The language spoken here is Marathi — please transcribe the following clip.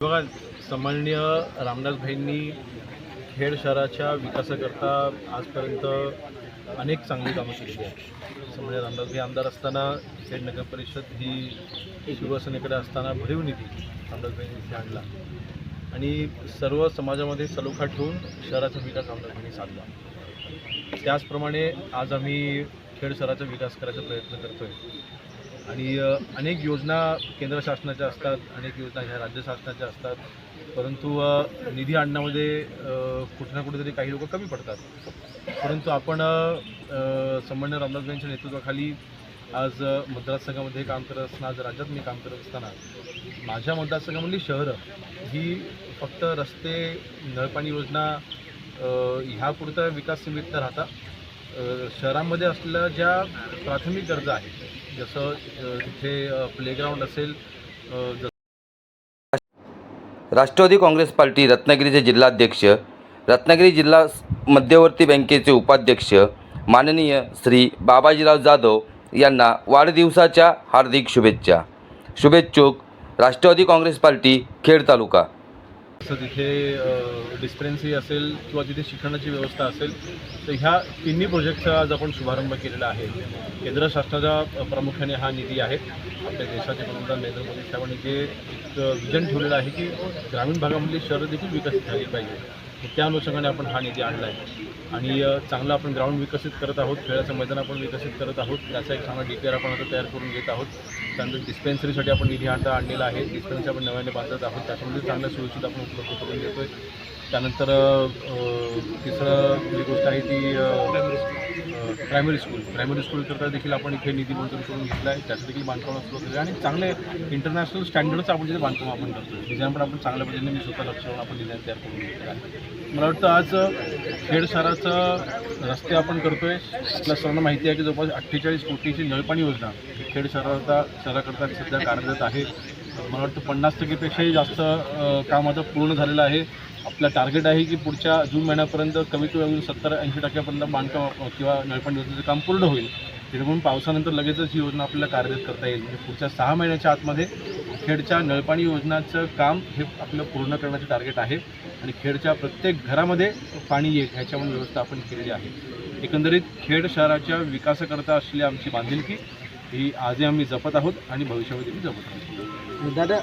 बघा सन्माननीय रामदासभाईंनी खेड शहराच्या विकासाकरता आजपर्यंत अनेक चांगली कामं केलेली आहेत. सन्मान्य रामदासभाई आमदार असताना खेड नगर परिषद ही शिवसेनेकडे असताना भरीव निधी रामदासभाईंनी इथे आणला. आणि सर्व समाजामध्ये सलोखा ठेवून शहराचा विकास रामदासभाईंनी साधला. त्याचप्रमाणे आज आम्ही खेड शहराचा विकास करायचा प्रयत्न करतो आहे आणि अनेक योजना केंद्र शासनाच्या असतात अनेक योजना ह्या राज्य शासनाच्या असतात. परंतु निधी आणण्यामध्ये कुठे ना कुठेतरी काही लोक कमी पडतात. परंतु आपण अ, सन्मान्य रामदासबाईंच्या नेतृत्वाखाली आज मतदारसंघामध्ये काम करत असताना आज राज्यात मी काम करत असताना माझ्या मतदारसंघामधली शहरं ही फक्त रस्ते नळपाणी योजना ह्यापुरता विकास निमित्त राहतात शहरामध्ये असलेल्या ज्या प्राथमिक गरजा आहेत जसं तिथे प्लेग्राऊंड असेल राष्ट्रवादी काँग्रेस पार्टी रत्नागिरीचे जिल्हाध्यक्ष रत्नागिरी जिल्हा मध्यवर्ती बँकेचे उपाध्यक्ष माननीय श्री बाबाजीराव जाधव यांना वाढदिवसाच्या हार्दिक शुभेच्छा. शुभेच्छुक राष्ट्रवादी काँग्रेस पार्टी खेड तालुका. जसं तिथे डिस्पेन्सरी असेल किंवा तिथे शिक्षणाची व्यवस्था असेल तर ह्या तिन्ही प्रोजेक्टचा आज आपण शुभारंभ केलेला आहे. केंद्र शासनाचा प्रामुख्याने हा निधी आहे. आपल्या देशाचे पंतप्रधान नरेंद्र मोदी साहेबांनी जे एक विजन ठेवलेलं आहे की ग्रामीण भागामधली शहरं देखील विकसित झाली पाहिजे त्या अनुषंगाने आपण हा निधी आणला आहे आणि चांगला आपण ग्राउंड विकसित करत आहोत खेळाचं मैदान आपण विकसित करत आहोत त्याचा एक चांगला डी आपण आता तयार करून घेत आहोत. त्यानंतर डिस्पेन्सरीसाठी आपण निधी आणता आणलेला आहे. डिस्पेन्सरी आपण नव्याने बांधत आहोत त्याच्यामध्ये चांगल्या सोयीसुद्धा आपण उपलब्ध करून देतो आहे त्यानंतर तिसरं जी गोष्ट आहे ती प्रायमरी स्कूल. प्रायमरी स्कूलकरता देखील आपण इथे निधी मंजूर करून घेतला आहे त्याचं देखील बांधकाम सुरू केलं आणि चांगले इंटरनॅशनल स्टँडर्डचं आपण तिथे बांधकाम आपण करतो डिझाईन पण आपण चांगल्या पद्धतीने मी स्वतः लक्ष आपण डिझाईन तयार करून घेतलेलं आहे. मला वाटतं आज खेड शहराचं रस्ते आपण करतो आहे आपल्या सर्वांना माहिती आहे की जवळपास अठ्ठेचाळीस कोटीची नळपाणी योजना खेड शहराचा शहराकरता सध्या कार्यरत आहे. मला वाटतं पन्नास टक्केपेक्षाही जास्त काम आता पूर्ण झालेलं आहे. आपलं टार्गेट आहे की पुढच्या जून महिन्यापर्यंत कमीत कमी सत्तर ऐंशी टक्क्यापर्यंत बांधकाम किंवा नळपाणी योजनेचं काम पूर्ण होईल. जेणेकरून पावसानंतर लगेचच ही योजना आपल्याला कार्यरत करता येईल. म्हणजे पुढच्या सहा महिन्याच्या आतमध्ये खेडच्या नळपाणी योजनाचं काम हे आपलं पूर्ण करण्याचं टार्गेट आहे. आणि खेडच्या प्रत्येक घरामध्ये पाणी येईल ह्याच्यावर व्यवस्था आपण केलेली आहे. एकंदरीत खेड शहराच्या विकासाकरता असलेली आमची बांधिलकी ही आजही आम्ही जपत आहोत आणि भविष्यामध्ये जपत आहोत. दादा